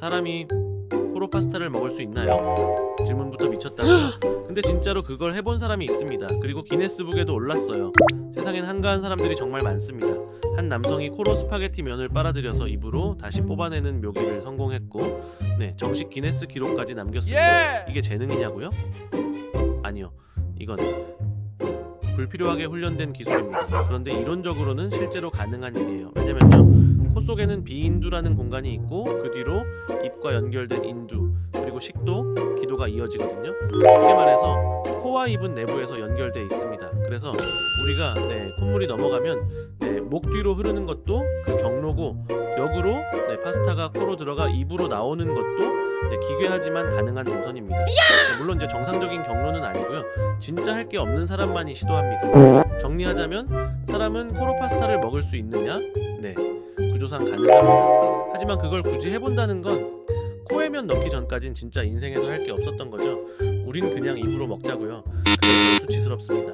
사람이 코로 파스타를 먹을 수 있나요? 질문부터 미쳤다고요? 근데 진짜로 그걸 해본 사람이 있습니다. 그리고 기네스북에도 올랐어요. 세상엔 한가한 사람들이 정말 많습니다. 한 남성이 코로 스파게티 면을 빨아들여서 입으로 다시 뽑아내는 묘기를 성공했고, 네 정식 기네스 기록까지 남겼습니다. 이게 재능이냐고요? 아니요, 이건 불필요하게 훈련된 기술입니다. 그런데 이론적으로는 실제로 가능한 일이에요. 왜냐면요, 코 속에는 비인두라는 공간이 있고 그 뒤로 입과 연결된 인두 그리고 식도, 기도가 이어지거든요. 쉽게 말해서 코와 입은 내부에서 연결돼 있습니다. 그래서 우리가 네, 콧물이 넘어가면 네, 목 뒤로 흐르는 것도 그 경로고 역으로 네, 파스타가 코로 들어가 입으로 나오는 것도 네, 기괴하지만 가능한 동선입니다. 네, 물론 이제 정상적인 경로는 아니고요. 진짜 할 게 없는 사람만이 시도합니다. 정리하자면 사람은 코로 파스타를 먹을 수 있느냐? 네, 구조상 가능합니다. 하지만 그걸 굳이 해본다는 건 코에 면 넣기 전까진 진짜 인생에서 할 게 없었던 거죠. 우린 그냥 입으로 먹자고요. 그게 수치스럽습니다.